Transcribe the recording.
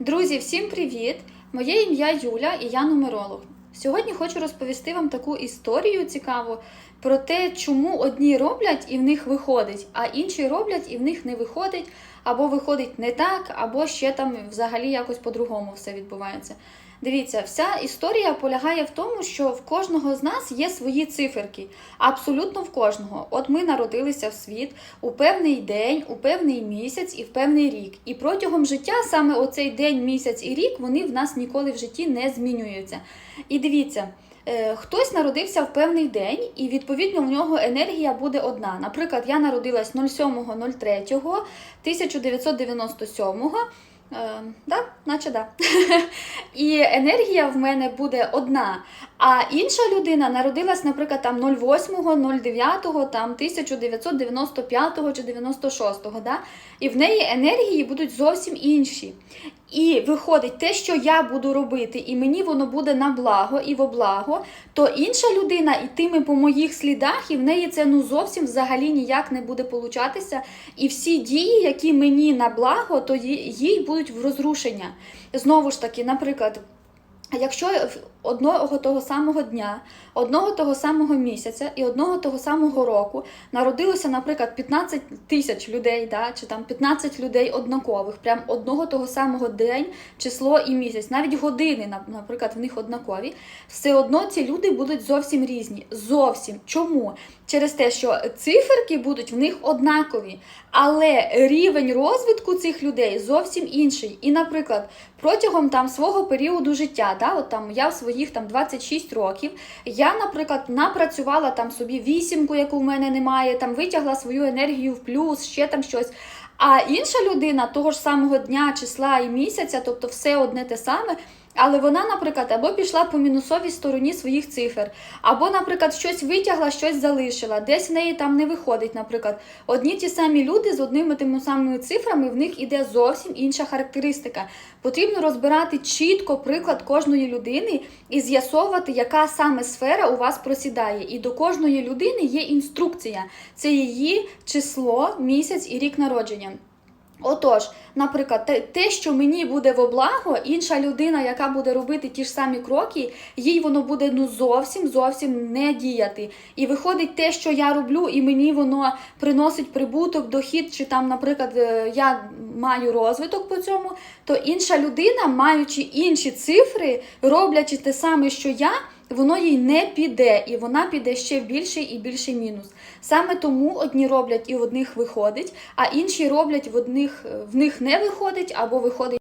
Друзі, всім привіт! Моє ім'я Юля і я нумеролог. Сьогодні хочу розповісти вам таку історію цікаву про те, чому одні роблять і в них виходить, а інші роблять і в них не виходить, або виходить не так, або ще там взагалі якось по-другому все відбувається. Дивіться, вся історія полягає в тому, що в кожного з нас є свої циферки. Абсолютно в кожного. От ми народилися в світ у певний день, у певний місяць і в певний рік. І протягом життя саме оцей день, місяць і рік вони в нас ніколи в житті не змінюються. І дивіться. е, Хтось народився в певний день, і відповідно в нього енергія буде одна. Наприклад, я народилась 07.03.1997, е, да? наче да. І енергія в мене буде одна. А інша людина народилась, наприклад, там 08.09 там 1995 чи 96 да? і в неї енергії будуть зовсім інші. І виходить, те, що я буду робити, і мені воно буде на благо і во благо, то інша людина йтиме по моїх слідах, і в неї це ну зовсім взагалі ніяк не буде получатися. І всі дії, які мені на благо, то їй будуть в розрушення. Знову ж таки, наприклад. Якщо в одного того самого дня, одного того самого місяця і одного того самого року народилося, наприклад, 15 тисяч людей, да, чи там 15 людей однакових, прям одного того самого день, число і місяць, навіть години, наприклад, в них однакові, все одно ці люди будуть зовсім різні. Зовсім. Чому? Через те, що циферки будуть в них однакові, але рівень розвитку цих людей зовсім інший. І, наприклад, протягом там свого періоду життя, да, от там я в своїх там 26 років, я, наприклад, напрацювала там собі вісімку, яку в мене немає, там витягла свою енергію в плюс, ще там щось. А інша людина того ж самого дня, числа і місяця, тобто все одне те саме. Але вона, наприклад, або пішла по мінусовій стороні своїх цифр, або, наприклад, щось витягла, щось залишила, десь в неї там не виходить. Наприклад, одні ті самі люди з одними тими самими цифрами, в них іде зовсім інша характеристика. Потрібно розбирати чітко приклад кожної людини і з'ясовувати, яка саме сфера у вас просідає. І до кожної людини є інструкція. Це її число, місяць і рік народження. Отож, наприклад, те, те, що мені буде во благо, інша людина, яка буде робити ті ж самі кроки, їй воно буде ну зовсім зовсім не діяти. І виходить те, що я роблю, і мені воно приносить прибуток, дохід, чи там, наприклад, е, я маю розвиток по цьому, то інша людина, маючи інші цифри, роблячи те саме, що я. Воно їй не піде, і вона піде ще в більший і більший мінус. Саме тому одні роблять і в одних виходить, а інші роблять в одних в них не виходить або виходить.